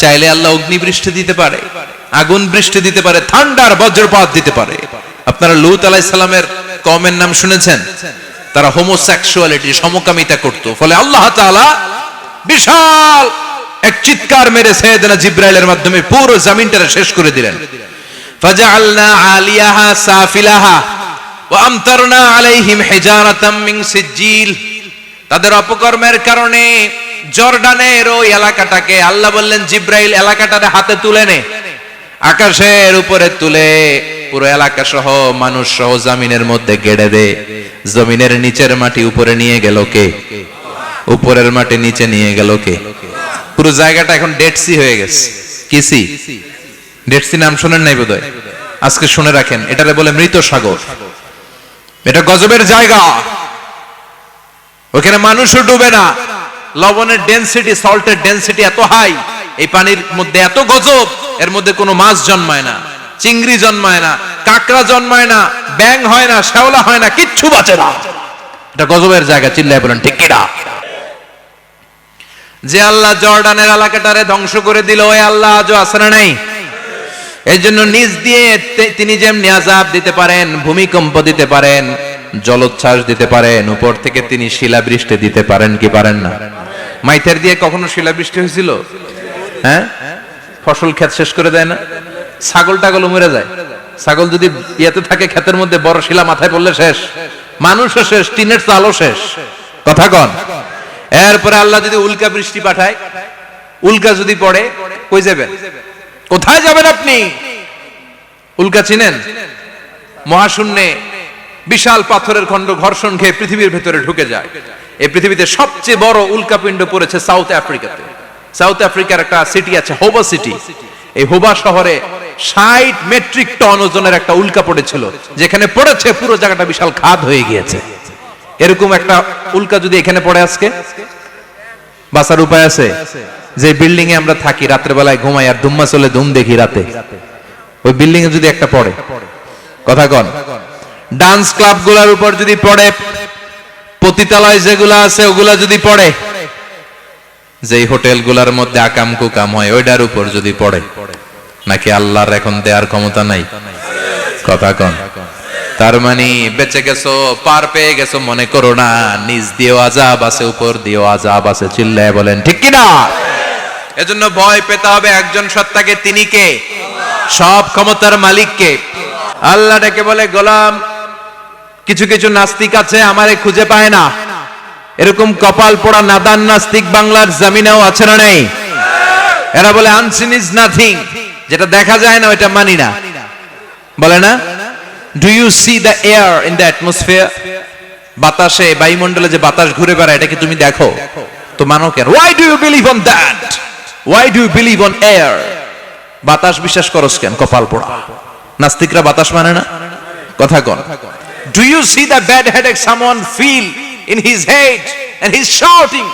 চাইলে আল্লাহ অগ্নি বৃষ্টি দিতে পারে, আগুন বৃষ্টি দিতে পারে ঠান্ডার বজ্রপাত দিতে পারে। আপনারা লুত আলাইসালামের কমের নাম শুনেছেন? তারা হোমোসেক্সুয়ালিটি সমকামিতা করত। ফলে আল্লাহ তাআলা বিশাল এক চিৎকার মেরে সৈয়দনা জিব্রাইলের মাধ্যমে পুরো জমিনটা শেষ করে দিলেন। ফাজআলনা আলিয়াহা সাফিলাহা ওয়া আমতারনা আলাইহিম হিজারাতাম মিন সিজিল তাদের অপকর্মের কারণে জর্ডানের ওই এলাকাটাকে আল্লাহ বললেন, জিব্রাইল এলাকাটারে হাতে তুলে নে। আকাশের উপরে তুলে পুরো এলাকা সহ মানুষ সহ জমিনের মধ্যে গেড়ে দে। জমিনের নিচের মাটি উপরে নিয়ে গেল কে? উপরের মাটি নিচে নিয়ে গেল কে? পুরো জায়গাটা এখন ডেড সি হয়ে গেছে। কিসি ডেড সি নাম শোনেন নাই বোধহয়? আজকে শুনে রাখেন, এটারে বলে মৃত সাগর। এটা গজবের জায়গা। ওখানে মানুষও ডুবে না। লবণের ডেনসিটি সল্টের ডেনসিটি এত হাই এই পানির মধ্যে এত গজব, এর মধ্যে কোনো মাছ জন্মায় না, চিংড়ি জন্মায় না, কাঁকড়া জন্মায় না ব্যাং হয় না, শ্যাওলা হয় না, কিচ্ছু বাঁচে না। এটা গজবের জায়গা, চিল্লায় বলেন, ঠিক কিনা? যে আল্লাহ জর্ডানের এলাকাটারে ধ্বংস করে দিল, ওই আল্লাহ আজও আছে না নাই? এই জন্য নিজ দিয়ে তিনি যেমনি আজাব দিতে পারেন, ভূমিকম্প দিতে পারেন, জলোচ্ছ্বাস দিতে পারেন, উপর থেকে তিনি শিলাবৃষ্টি দিতে পারেন কি পারেন না? মাইথের দিয়ে কখনো শিলাবৃষ্টি হয়েছিল? হ্যাঁ? ফসল ক্ষেত শেষ করে দেয় না? ছাগল টাগল মরে যায়। ছাগল যদি ইয়েতে থাকে, ক্ষেতের মধ্যে বড় শিলা মাথায় পড়লে শেষ। মানুষও শেষ, টিনের চালও শেষ। কথা কন। এরপরে আল্লাহ যদি উল্কা বৃষ্টি পাঠায়, উল্কা যদি পড়ে, কই যাবেন? কোথায় যাবেন আপনি? উল্কা চিনেন? মহাশূন্যে বিশাল পাথরের খণ্ড ঘর্ষণ খেয়ে পৃথিবীর ভেতরে ঢুকে যায়। এই পৃথিবীতে সবচেয়ে বড় উল্কাপিণ্ড পড়েছে সাউথ আফ্রিকাতে। সাউথ আফ্রিকার একটা সিটি আছে হোবা সিটি এই হোবা শহরে ষাট মেট্রিক টন ওজনের একটা উল্কা পড়েছিল, যেখানে পড়েছে পুরো জায়গাটা বিশাল খাদ হয়ে গিয়েছে। এরকম একটা উল্কা যদি এখানে পড়ে আজকে? বাঁচার উপায় আছে? যে বিল্ডিং এ আমরা থাকি রাতের বেলায় ঘুমাই আর ধুম্মা চলে ধুম দেখি রাতে। ওই বিল্ডিং এ যদি একটা পড়ে। কথা কন। ডান্স ক্লাবগুলার উপর যদি পড়ে পতিতালয় যেগুলা আছে, ওগুলা যদি পড়ে, যেই হোটেলগুলার মধ্যে আকাম কুকাম হয় ওইটার উপর যদি পড়ে, নাকি আল্লাহর এখন দেয়ার ক্ষমতা নাই? কথা কন। তার মানে বেঁচে গেছো, পার পেয়ে গেছো, মনে করো না, নিজ দিয়েও আজাব আছে, উপর দিয়েও আজাব আছে, চিল্লায় বলেন, ঠিক কিনা? এজন্য ভয় পেতে হবে একজন সত্তাকে, তিনি কে? সব ক্ষমতার মালিককে। আল্লাহ ডেকে বলে, গোলাম কিছু কিছু নাস্তিক আছে, আমারে খুঁজে পায় না। এরকম কপাল পোড়া নাদান নাস্তিক বাংলার জমিনেও আছে না নেই? এরা বলে আনসিন ইজ নাথিং যেটা দেখা যায় না, ওইটা মানি না। বলে না? Do you see the air in the atmosphere বাতাসে, বায়ুমণ্ডলে যে বাতাস ঘুরে বেড়ায়, এটা কি তুমি দেখো? তো মানো কেন why do you believe on that why do you believe on air বাতাস বিশ্বাস করস কেন, কপাল পোড়া? নাস্তিকরা বাতাস মানে না? কথা কন। You see the bad headache someone feel in his head and he is shouting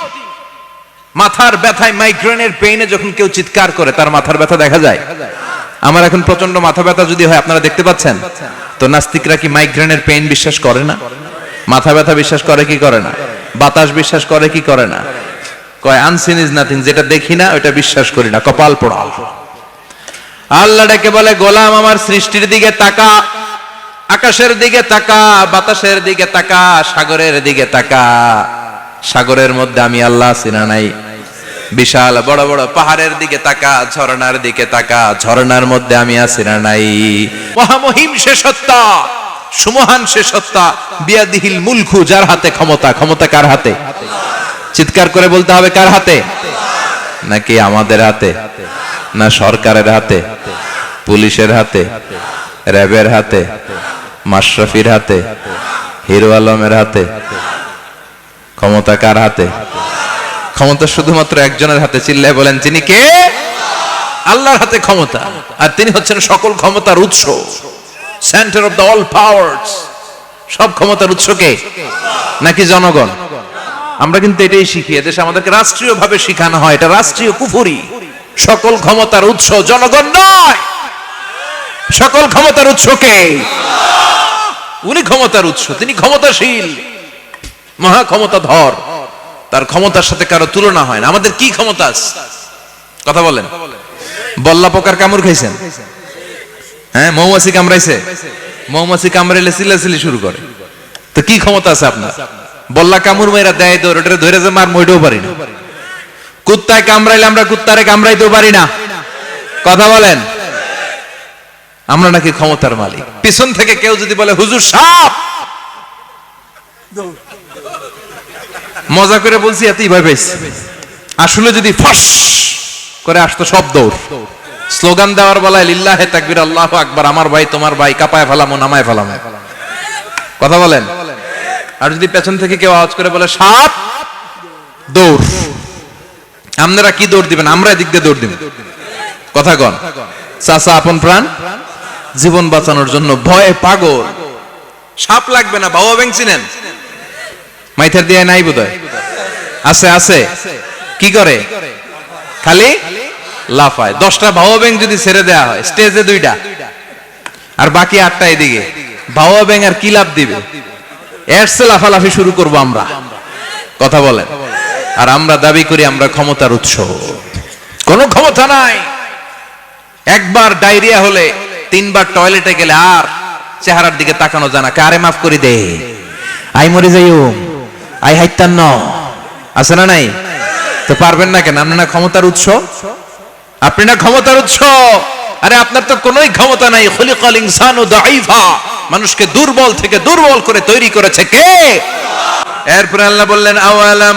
মাথার ব্যথায় মাইগ্রেনের পেইনে যখন কেউ চিৎকার করে, তার মাথার ব্যথা দেখা যায়? আমার এখন প্রচণ্ড মাথা ব্যথা যদি হয়, আপনারা দেখতে পাচ্ছেন? তো নাস্তিকরা কি মাইগ্রেনের পেইন বিশ্বাস করে না? মাথা ব্যথা বিশ্বাস করে কি করে না? বাতাস বিশ্বাস করে কি করে না? কয় আনসিন ইজ নাথিং যেটা দেখি না ওটা বিশ্বাস করি না, কপাল পোড়া। আল্লাহ ডেকে বলে, গোলাম, আমার সৃষ্টির দিকে তাকা। আকাশের দিকে তাকা, বাতাসের দিকে তাকা, সাগরের দিকে তাকা। সাগরের মধ্যে আমি আল্লাহ চিনা নাই। বিশাল বড় বড় পাহাড়ের দিকে তাকা, ঝর্ণার দিকে তাকা, ঝর্ণার মধ্যে আমি আছি না নাই। মহামহিম সে সত্তা, সুমহান সে সত্তা, বিয়াদিহিল মুলখু, যার হাতে ক্ষমতা ক্ষমতা কার হাতে? চিৎকার করে বলতে হবে কার হাতে? নাকি আমাদের হাতে? না সরকারের হাতে? পুলিশের হাতে? র্যাবের হাতে? মাশরাফির হাতে, হিরো আলমের হাতে, ক্ষমতা কার হাতে? ক্ষমতা শুধুমাত্র একজনের হাতে চিল্লায় বলেন তিনি কে? আল্লাহর হাতে ক্ষমতা। আর তিনি হচ্ছেন সকল ক্ষমতার উৎস। Centre of the all powers সব ক্ষমতার উৎস কে? নাকি জনগণ? আমরা কিন্তু এটাই শিখি। এদেশে আমাদেরকে রাষ্ট্রীয় ভাবে শিখানো হয়। এটা রাষ্ট্রীয় কুফুরি। সকল ক্ষমতার উৎস জনগণ নয়। সকল ক্ষমতার উৎস কে? উনি ক্ষমতার উৎস, তিনি ক্ষমতাশীল। মহা ক্ষমতাধর। তার ক্ষমতার সাথে কারও তুলনা হয় না। আমাদের কি ক্ষমতা আছে? কথা বলেন। বল্লা পোকার কামড় খাইছেন? হ্যাঁ মৌমাছি কামড়াইছে? মৌমাছি কামড়াইলে চিল্লাচিল্লি শুরু করে। তো কি ক্ষমতা আছে আপনার? বল্লা কামড় মেয়েরা দেয় দৌড় ওটা ধরে যে মার মইটাও পারি না। কুত্তায় কামড়াইলে আমরা কুত্তারে কামড়াইতেও পারি না। কথা বলেন। আমরা নাকি ক্ষমতার মালিক। পিছন থেকে কেউ যদি বলে, হুজুর সাপ মজা করে বলছি, এতই ভয় পাইছি। আসলে যদি ফস করে আসতো সব দৌড়। স্লোগান দেওয়ার বেলায়, লিল্লাহে তাকবির, আল্লাহ আকবার, আমার ভাই, তোমার ভাই, কাপায় ফেলামো, নামায় ফেলামো। কথা বলেন? আর যদি পেছন থেকে কেউ আওয়াজ করে বলে, সাপ! দৌড়। আপনারা কি দৌড় দিবেন? আমরা এদিক দিয়ে দৌড় দিব। কথা কন। চাচা, আপন প্রাণ? জীবন বাঁচানোর জন্য ভয়ে পাগল। সাপ লাগবে না, বাবা ব্যাংক চিনেন মাইথার দিয়ে নাই বোধ আছে আছে। কি করে? খালি? লাফায়। দশটা ভাও ব্যাংক যদি ছেড়ে দেওয়া হয়, স্টেজে দুইটা। আর বাকি আটটা এদিকে। ভাও ব্যাংক আর কি লাভ দিবে? এরসে লাফালাফি শুরু করব আমরা। কথা বলেন। আর আমরা দাবি করি আমরা ক্ষমতার উৎস। কোনো ক্ষমতা নাই। একবার ডায়রিয়া হলে তিনবার টয়লেটে গেলে আর চেহারার দিকে তাকানো জানা কারে মাফ করে দে? আই মরে যাইও। আই হাইতান্ন। আছে না নাই? তো পারবেন না কেন? আপনার না ক্ষমতার উৎস? আপনি না ক্ষমতার উৎস? আরে আপনার তো কোনোই ক্ষমতা নাই। খলিকাল ইনসানু দাইফা মানুষকে দুর্বল থেকে দুর্বল করে তৈরি করেছে কে? এরপরে আল্লাহ বললেন, আওয়ালাম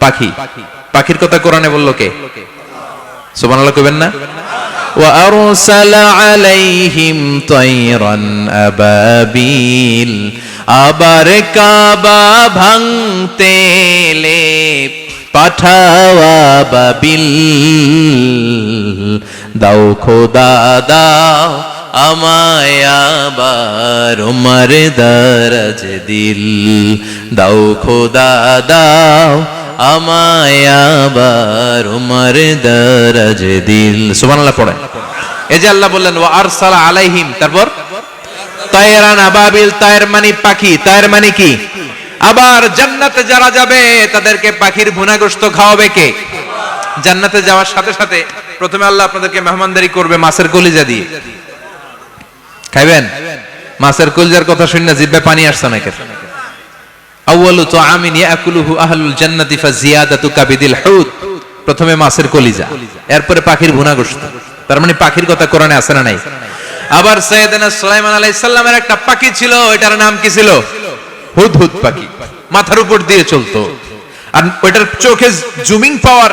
পাখি। পাখির কথা কোরআনে বলল কে? সুবহানাল্লাহ কইবেন না? ওয়া আরসালা আলাইহিম তায়রান আবাবিল। আবার কাবা ভাঙতেলে পাঠাওয়া বাবিল। দাও খোদা, দাও আমায় আবার উমর দারাজ দিল। দাও খোদা, দাও মানে মানে আবার জান্নাতে যারা যাবে, তাদেরকে পাখির ভুনাগ্রস্ত খাওয়াবে কে? জান্নাতে যাওয়ার সাথে সাথে প্রথমে আল্লাহ আপনাদেরকে মেহমানদারি করবে মাছের কলিজা দিয়ে। খাইবেন? মাছের কলিজার কথা শুনে জিব্বে পানি আসছে নাকি আউয়ালু তুআমিন ইয়াকুলুহু আহলুল জান্নাতি ফাজিয়াদাতু কাবিদিল প্রথমে মাছের কলিজা, এরপরে পাখির ভুনাগ্রস্ত তার মানে পাখির কথা কোরআনে আছে না নাই? আবার সৈয়দনা সুলাইমান আলাইহিস সালামের একটা পাখি ছিল এটার নাম কি ছিল? হুদহুদ পাখি। মাথার উপর দিয়ে চলতো। আর ওইটার চোখে জুমিং পাওয়ার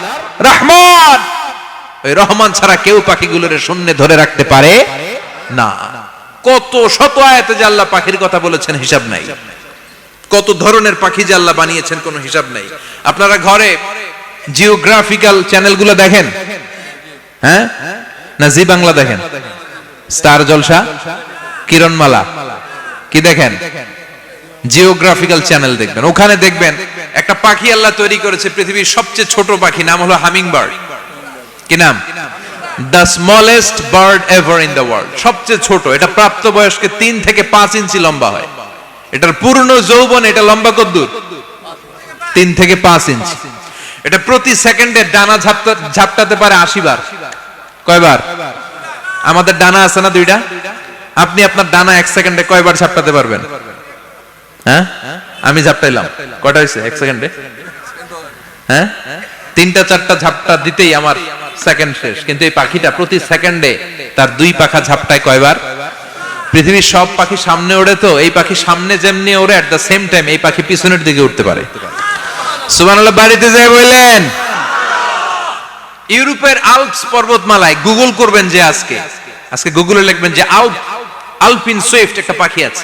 রহমান। ওই রহমান ছাড়া কেউ পাখিগুলোর শূন্যে ধরে রাখতে পারে না। কত শত আয়াতে যে আল্লাহ পাখির কথা বলেছেন হিসাব নাই। কত ধরনের পাখি যে আল্লাহ বানিয়েছেন কোনো হিসাব নাই। আপনারা ঘরে জিওগ্রাফিক্যাল চ্যানেলগুলো দেখেন? হ্যাঁ? না জি বাংলা দেখেন? স্টার জলসা? কিরণমালা? কি দেখেন? জিওগ্রাফিক্যাল চ্যানেল দেখবেন। ওখানে দেখবেন একটা পাখি আল্লাহ তৈরি করেছে, পৃথিবীর সবচেয়ে ছোট পাখি, নাম হলো হামিং বার্ড কি নাম? The smallest bird ever in the world সবচেয়ে ছোট। এটা প্রাপ্ত তিন থেকে পাঁচ ইঞ্চি লম্বা হয়। এটার পূর্ণ যৌবন, এটা লম্বা কদ্দুর তিন থেকে পাঁচ ইঞ্চি। এটা প্রতি সেকেন্ডে ডানা ঝাপটাতে পারে আশি বার। কয়বার? আমাদের ডানা আছে না দুইটা? আপনি আপনার ডানা এক সেকেন্ডে কয়বার ঝাপটাতে পারবেন? হ্যাঁ? আমি ঝাপটাইলাম কয়টা হয়েছে? এক সেকেন্ডে হ্যাঁ? তিনটা, চারটা ঝাপটা দিতেই আমার সেকেন্ড শেষ। কিন্তু এই পাখিটা প্রতি সেকেন্ডে তার দুই পাখা ঝাপটায় কয়বার? পৃথিবীর সব পাখি সামনে ওড়ে তো, এই পাখি সামনে যেমনি ওড়ে অ্যাট সেম টাইম এই পাখি পিছনের দিকে উঠতে পারে। বাড়িতে যায় বললেন। ইউরোপের আল্পস পর্বতমালায় গুগল করবেন যে আজকে। আজকে গুগলে লিখবেন যে আল্প আলপিন সুইফট একটা পাখি আছে।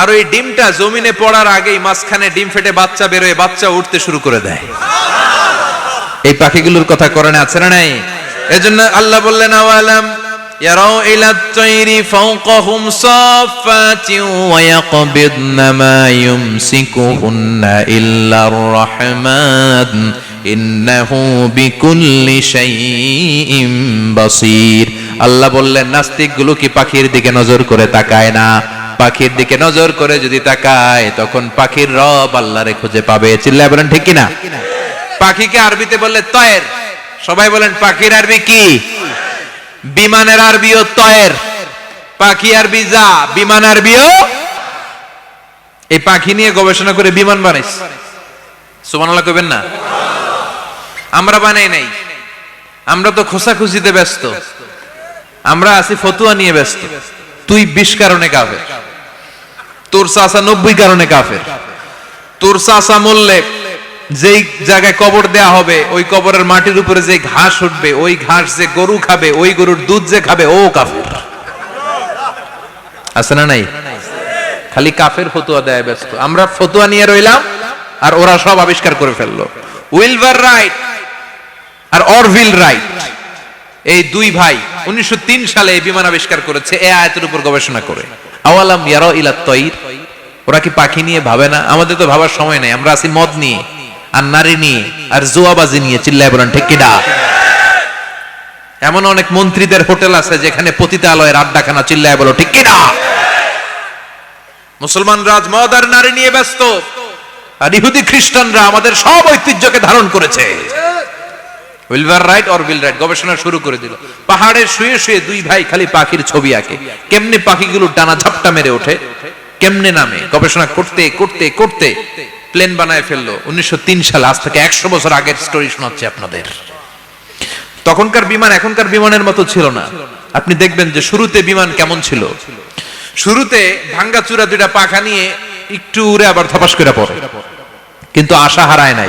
আর ওই ডিমটা জমিনে পড়ার আগেই মাঝখানে ডিম ফেটে বাচ্চা বেরোয়, বাচ্চা উঠতে শুরু করে দেয়। এই পাখিগুলোর কথা কোরআনে আছে না নাই? এজন্য আল্লাহ বললেন, আওয়ালাম আল্লাহ বললেন, নাস্তিকগুলো কি পাখির দিকে নজর করে তাকায় না? পাখির দিকে নজর করে যদি তাকায়, তখন পাখির রব আল্লাহরে খুঁজে পাবে। চিল্লায় বলেন, ঠিক কিনা? পাখিকে আরবিতে বললে তয়ের। সবাই বলেন, পাখির আরবি কি? বিমানের আরবিও তয়ের। পাখি আরবি যা, বিমান আরবিও? এই পাখি নিয়ে গবেষণা করে বিমান বানাইছে। সুবহানাল্লাহ কইবেন না? আমরা বানাই নাই। আমরা তো খোসাখুচিতে ব্যস্ত। আমরা আছি ফতুয়া নিয়ে ব্যস্ত। তুই বিশ কারণে কাফের তোর চাষা নব্বই কারণে কাফের। তোর চাষা মরলে যেই জায়গায় কবর দেয়া হবে, ওই কবরের মাটির উপরে যে ঘাস উঠবে, ওই ঘাস যে গরু খাবে, ওই গরুর দুধ যে খাবে, ও কাফের। আছে না নাই? খালি কাফের ফতুয়া দেয় ব্যস্ত। আমরা ফতুয়া নিয়ে রইলাম, আর ওরা সব আবিষ্কার করে ফেলল। উইলভার রাইট আর অরভিল রাইট, এই দুই ভাই উনিশশো তিন সালে এই বিমান আবিষ্কার করেছে, এ আয়তের উপর গবেষণা করে। আওয়ালাম ইয়ারা ইলা তৈর? ওরা কি পাখি নিয়ে ভাবে না? আমাদের তো ভাবার সময় আমরা আছি মদ নিয়ে, আর নারী নিয়ে, আর নিয়ে, চিল্লায় বলেন এমন অনেক মন্ত্রীদের হোটেল আছে যেখানে পতিতালয়ের চিল্লায় বলো, ঠিক কিনা মুসলমান রাজ মদ আর নারী নিয়ে ব্যস্ত, আর ইহুদি খ্রিস্টানরা আমাদের সব ঐতিহ্যকে ধারণ করেছে। উইলভার রাইট অর উইল রাইট গবেষণা শুরু করে দিল। পাহাড়ে শুয়ে শুয়ে দুই ভাই খালি পাখির ছবি আঁকে। কেমনি পাখিগুলো ডানা ঝাপটা মেরে ওঠে। কেমনে নামে? গবেষণা করতে করতে করতে প্লেন বানায় ফেলল। উনিশশো সালে, আজ থেকে একশো বছর আগের স্টোরি শোনাচ্ছি আপনাদের। তখনকার বিমান এখনকার বিমানের মতো ছিল না। আপনি দেখবেন যে শুরুতে বিমান কেমন ছিল। শুরুতে ভাঙ্গা চূড়া দুইটা পাখা নিয়ে একটু উড়ে আবার ধপাস করে পড়ে। কিন্তু আশা হারায় নাই।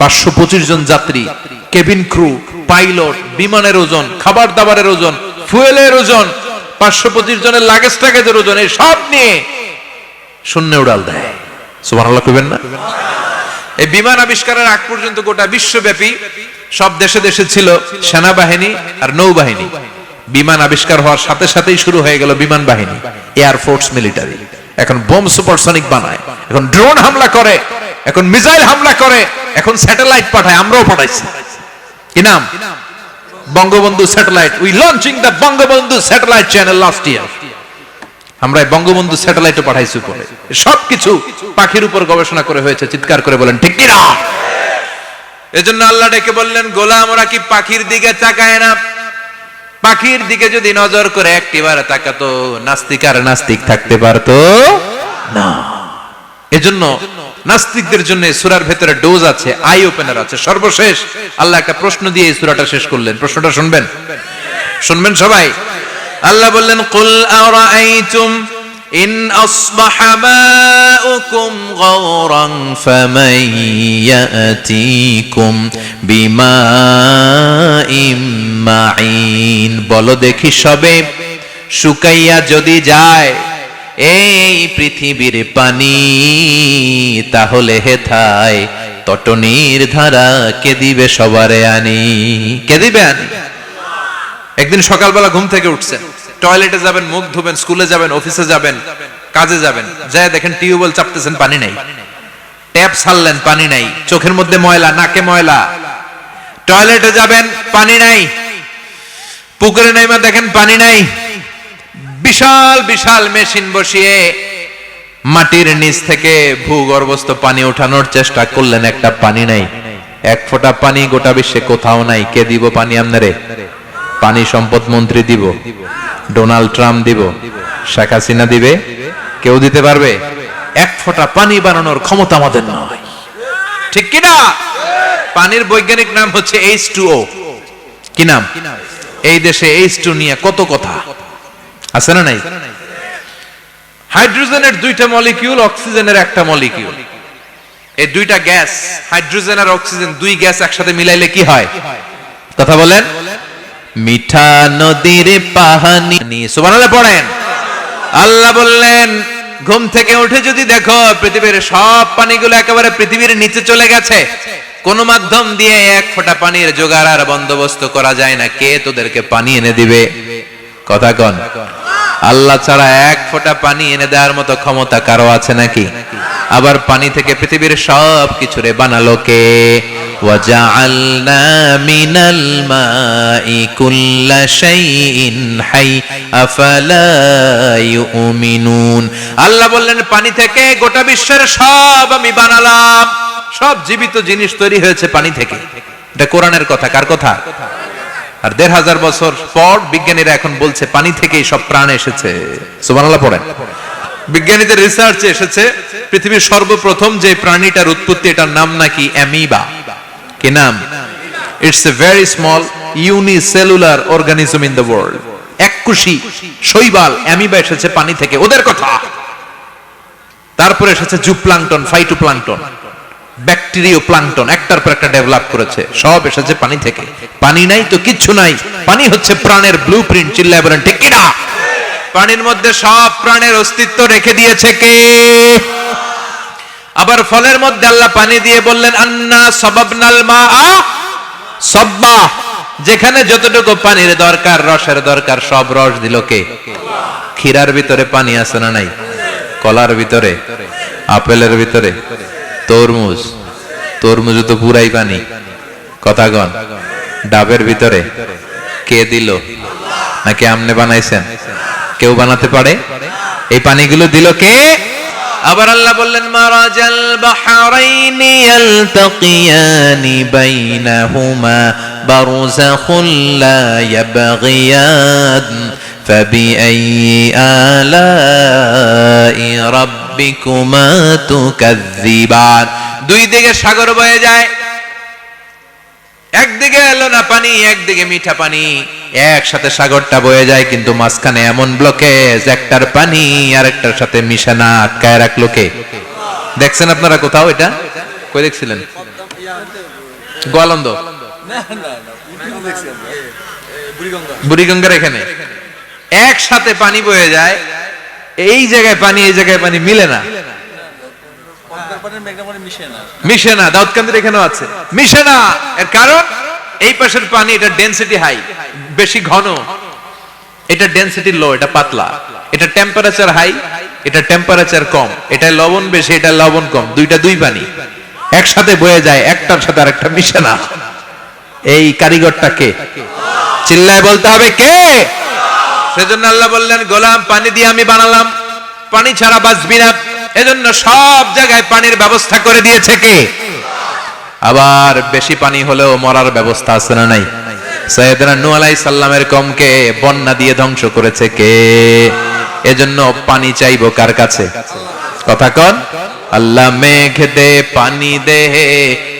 পাঁচশো পঁচিশ জন যাত্রী কেবিন ক্রু পাইলট বিমানের ওজন খাবার দাবারের ওজন ফুয়েলের ওজন, পাঁচশো পঁচিশ জনের লাগেজ টাগেজের ওজন, এই সব নিয়ে শূন্য উড়াল দেয়। সুবহানাল্লাহ কইবেন না? এই বিমান আবিষ্কারের আগ পর্যন্ত গোটা বিশ্বব্যাপী সব দেশে দেশে ছিল সেনাবাহিনী আর নৌবাহিনী। বিমান আবিষ্কার হওয়ার সাথে সাথেই শুরু হয়ে গেল বিমান বাহিনী এয়ার ফোর্স মিলিটারি এখন বোম সুপারসনিক বানায়, এখন ড্রোন হামলা করে এখন মিসাইল হামলা করে, এখন স্যাটেলাইট পাঠায়, আমরাও পাঠাইছি। কি নাম? Bangabandhu satellite. We launching the Bangabandhu satellite channel last year আমরা বঙ্গবন্ধু স্যাটেলাইটও পাঠাইছি উপরে। সবকিছু পাখির উপর গবেষণা করে হয়েছে, চিৎকার করে বলেন, ঠিক কিনা? এজন্য আল্লাহ ডেকে বললেন, গোলাম, ওরা কি পাখির দিকে তাকায় না? পাখির দিকে যদি নজর করে, একটিবার তাকাতো, নাস্তিক আর নাস্তিক থাকতে পারতো না। এজন্য নাস্তিকদের জন্য সুরার ভেতরে ডোজ আছে, আই ওপেনার আছে। সর্বশেষ আল্লাহ একটা প্রশ্ন দিয়ে এই সূরাটা শেষ করলেন। প্রশ্নটা শুনবেন? শুনবেন সবাই? আল্লাহ বললেন, কুল আরাআইতুম ইন আসবাহ মাউকুম গাওরান ফামান ইয়াতিকুম বিমাইম মাইন বলো দেখি সবে শুকাইয়া যদি যায় এই পৃথিবীর পানি, তাহলে হেথায় তটনির ধারা কে দিবে সবারে আনি? কে দিবে আনি? একদিন সকালবেলা ঘুম থেকে উঠছেন, টয়লেটে যাবেন, মুখ ধুবেন, স্কুলে যাবেন, অফিসে যাবেন, কাজে যাবেন, যায় দেখেন টিউবওয়েল চাপতেছেন, পানি নাই। ট্যাপ ছাড়লেন, পানি নাই, চোখের মধ্যে ময়লা, নাকে ময়লা। টয়লেটে যাবেন, পানি নাই। পুকুরে নাইমা দেখেন, পানি নাই। বিশাল বিশাল মেশিন বসিয়ে মাটির নিচ থেকে ভূগর্ভস্থ পানি ওঠানোর চেষ্টা করলেন, একটা পানি নাই। এক ফোঁটা পানি গোটা বিশ্বে কোথাও নাই। কে দিব পানি আপনারে? পানি সম্পদ মন্ত্রী দিব। ডোনাল্ড ট্রাম্প দিব। শেখ হাসিনা দিবে। কেউ দিতে পারবে? এক ফোঁটা পানি বানানোর ক্ষমতা আমাদের নয় ঠিক কিনা? পানির বৈজ্ঞানিক নাম হচ্ছে এইচ টু ও। কি নাম? এই দেশে এইচ টু নিয়ে কত কথা? আছে না নাই? হাইড্রোজেনের দুইটা মলিকিউল, অক্সিজেনের একটা মলিকিউল। এই দুইটা গ্যাস, হাইড্রোজেন আর অক্সিজেন, দুই গ্যাস একসাথে মিলাইলে কি হয়? কথা বলেন। মিঠা নদীর পাহানি। সুবহানাল্লাহ পড়েন। আল্লাহ বললেন, ঘুম থেকে উঠে যদি দেখো, পৃথিবীর সব পানিগুলো একেবারে পৃথিবীর নিচে চলে গেছে। কোন মাধ্যম দিয়ে এক ফোঁটা পানির জোগাড় আর বন্দোবস্ত করা যায় না। কে তোদেরকে পানি এনে দিবে? কথা কন আল্লাহ ছাড়া এক ফোঁটা পানি এনে দেওয়ার মতো ক্ষমতা কারো আছে নাকি আবার পানি থেকে পৃথিবীর সব কিছুরে বানালো কে وجعلنا من الماء كل شيء حي أفلا يؤمنون আল্লাহ বললেন পানি থেকে গোটা বিশ্বের সব আমি বানালাম সব জীবিত জিনিস তৈরি হয়েছে পানি থেকে এটা কোরআনের কথা কার কথা আর দেড় হাজার বছর পর বিজ্ঞানীরা এখন বলছে, পানি থেকেই সব প্রাণ এসেছে। সুবহানাল্লাহ পড়েন। বিজ্ঞানীদের রিসার্চে এসেছে, পৃথিবীর সর্বপ্রথম যে প্রাণীটার উৎপত্তি, এটার নাম নাকি অ্যামিবা। কি নাম? It's a very small unicellular organism in the world এককুশি শৈবাল অ্যামিবা এসেছে পানি থেকে। ওদের কথা। তারপরে এসেছে জুপ্লাংটন, ফাইটোপ্লাংটন। ব্যাকটেরিও প্লাংটন একটার পর একটা ডেভেলপ করেছে। সব এসেছে পানি থেকে। পানি নাই তো কিচ্ছু নাই। পানি হচ্ছে প্রাণের ব্লু প্রিন্ট চিল্লায় বলেন ঠিক কিনা? পানির মধ্যে সব প্রাণের অস্তিত্ব রেখে দিয়েছে কে? আবার ফলের মধ্যে আল্লাহ পানি দিয়ে বললেন, আন্না সবাবনাল মা আ সব্বা। যেখানে যতটুকু পানির দরকার, রসের দরকার, সব রস দিল কে? ক্ষীরার ভিতরে পানি আছে না নাই? কলার ভিতরে? আপেলের ভিতরে? তরমুজ তরমুজ তো পুরাই পানি কথাগণ ডাবের ভিতরে কে দিল নাকি আমনে বানাইছেন কেউ বানাতে পারে এই পানিগুলো দিল কে আবার আল্লাহ বললেন মারাজাল বাহরাইনি ইয়ালতাকিয়ানি বাইনাহুমা বারযাখুল লা ইয়াবগিয়ান فبأي آلاء রব্বিকুমা তুকাজ্জিবান দুই দিকে সাগর বয়ে যায়, একদিকে লোনা পানি, একদিকে মিঠা পানি। একসাথে সাগরটা বয়ে যায়, কিন্তু মাঝখানে এমন ব্লকেজ একটার পানি আর একটার সাথে মিশানা আটকায় রাখল কে? দেখছেন আপনারা কোথাও এটা? কই দেখছিলেন? গোয়ালন্দ? বুড়িগঙ্গার এখানে। একসাথে পানি বয়ে যায় এই জায়গায় পানি এই জায়গায় পানি মিলে না। মিশে না। দাউদকান্দির এখানেও আছে। মিশে না। এর কারণ? এই পাশের পানি এটা ডেনসিটি হাই বেশি ঘন। এটা ডেনসিটি লো এটা পাতলা। এটা টেম্পারেচার হাই এটা টেম্পারেচার কম। এটা লবণ বেশি এটা লবণ কম। দুইটা দুই পানি। একসাথে বয়ে যায় একটার সাথে আরেকটা মিশে না। এই কারিগরটা কে? চিল্লায় বলতে হবে কে? সেজন্য আল্লাহ বললেন, গোলাম, পানি দিয়ে আমি বানালাম। পানি ছাড়া বাঁচবি না। এজন্য সব জায়গায় পানির ব্যবস্থা করে দিয়েছে কে? আবার বেশি পানি হলেও মরার ব্যবস্থা আছে না নাই? কমকে বন্যা দিয়ে ধ্বংস করেছে কে? এজন্য পানি চাইব কার কাছে? কথা কন। আল্লাহ মেঘ দে, পানি দে,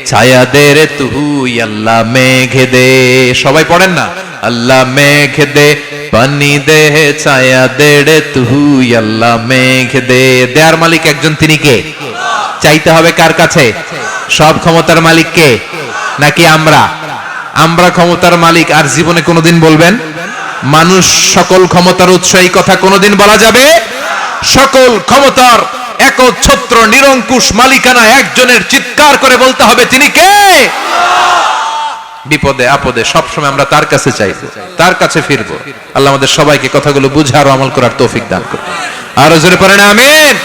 ছায়া দে রে তুই আল্লাহ মেঘ দে। সবাই পড়েন না? আল্লাহ মেঘ দে পানি দে ছায়া দেড়ে তুই আল্লাহ মেঘ দে। দেয়ার মালিক একজন তিনি কে? চাইতে হবে কার কাছে? সব ক্ষমতার মালিক কে? নাকি আমরা? আমরা ক্ষমতার মালিক আর জীবনে কোনোদিন বলবেন? মানুষ সকল ক্ষমতার উৎস, এই কথা কোনোদিন বলা যাবে? সকল ক্ষমতার একচ্ছত্র, নিরঙ্কুশ মালিকানা একজনের চিৎকার করে বলতে হবে তিনি কে? বিপদে আপদে সবসময় আমরা তার কাছে চাইব তার কাছে ফিরবো। আল্লাহ আমাদের সবাইকে কথাগুলো বুঝার ও আমল করার তৌফিক দান করুন। আরও জোরে পড়েন আমিন।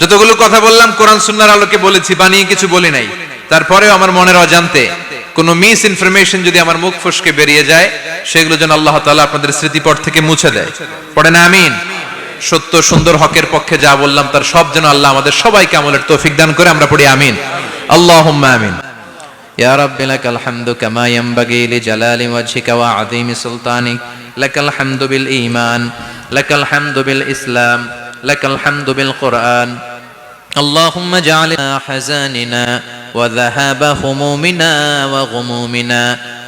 যতগুলো কথা বললাম কোরআন সুন্নাহর আলোকে বলেছি বানিয়ে কিছু বলি নাই। তারপরেও আমার মনের অজান্তে কোন মিস ইনফরমেশন যদি আমার মুখ ফসকে বেরিয়ে যায় সেগুলো যেন আল্লাহ তাআলা আপনাদের স্মৃতিপট থেকে মুছে দেয়। পড়ে না আমিন। সত্য সুন্দর হকের পক্ষে যা বললাম তার সব যেন আল্লাহ আমাদের সবাইকে আমলের তৌফিক দান করে আমরা পড়ি আমিন আল্লাহুম্মা আমিন يا رب لك الحمد كما ينبغي لجلال وجهك وعظيم سلطانك لك الحمد بالإيمان لك الحمد بالإسلام لك الحمد بالقرآن اللهم اجعل حزاننا وذهاب همومنا وغمومنا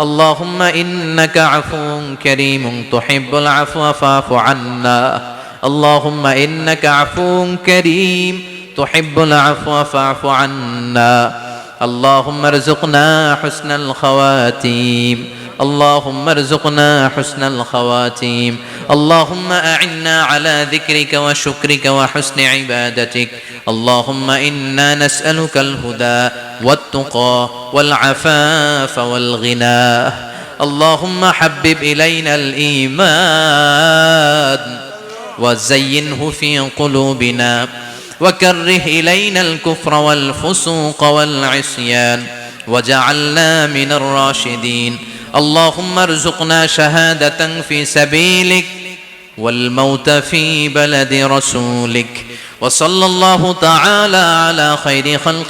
اللهم إنك عفو كريم تحب العفو فاعف عنا. اللهم إنك عفو كريم تحب العفو فاعف عنا. اللهم ارزقنا حسن الخواتيم. اللهم ارزقنا حسن الخواتيم. اللهم أعنا على ذكرك وشكرك وحسن عبادتك. اللهم إنا نسألك الهدى. والتقى والعفاف والغنى. اللهم حبب إلينا الإيمان وزينه في قلوبنا وكره إلينا الكفر والفسوق والعصيان وجعلنا من الراشدين. اللهم ارزقنا شهادة في سبيلك والموت في بلد رسولك. وصلى الله تعالى على خير خلق